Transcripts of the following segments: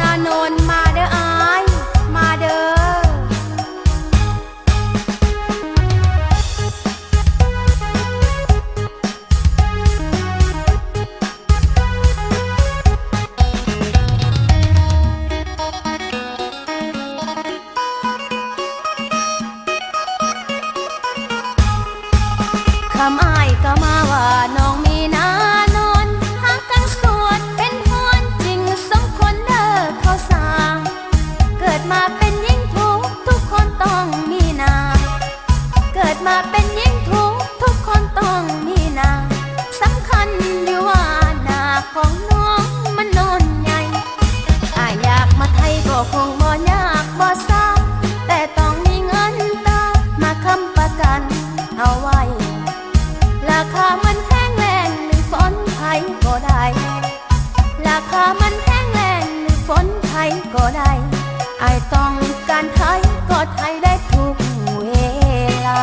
นาโนนมาเด้ออายมาเด้อคำอ้ายก็มาว่าน้องมีนา คงบ่ยากบ่ซาแต่ต้องมีเงินตามาค้ำประกันเอาไว้ ราคามันแพงแรงหรือฝนไทยก็ได้ ราคามันแพงแรงหรือฝนไทยก็ได้ ไอต้องการไทยก็ไทยได้ทุกเวลา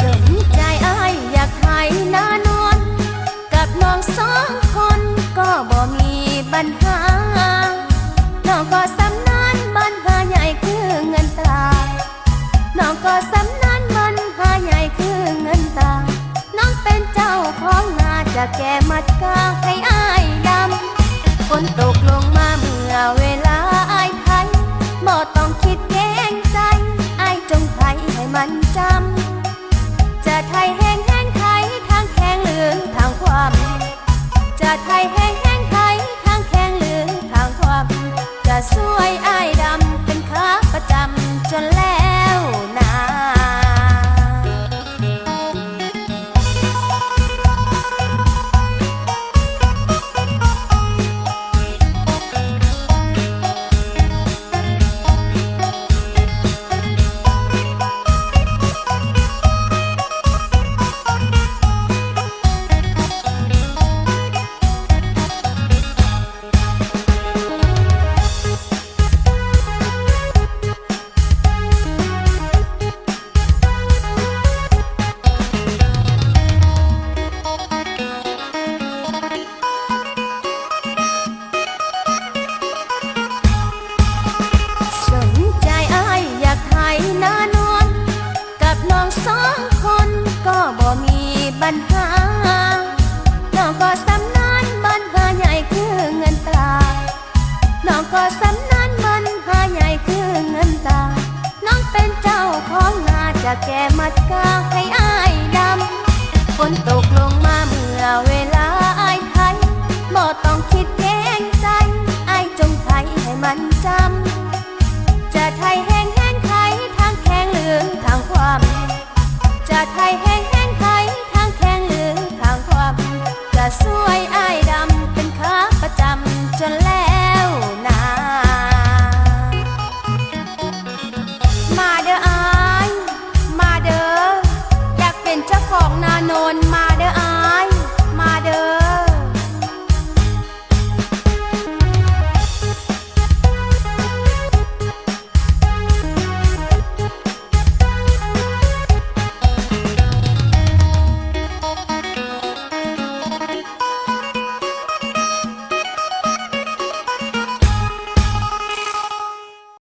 สนใจไออยากไทยนานวลกับน้องสองคนก็บ่มีปัญหาน้อ แก่มัดกาให้อายดำฝนตกลงมาเมื่อเวลา ปัญหาน้องก็สำนานปัญหาใหญ่คือเงินตราน้องก็สำนานปัญหาใหญ่คือเงินตา น้องเป็นเจ้าของนาจะแก่มัดกา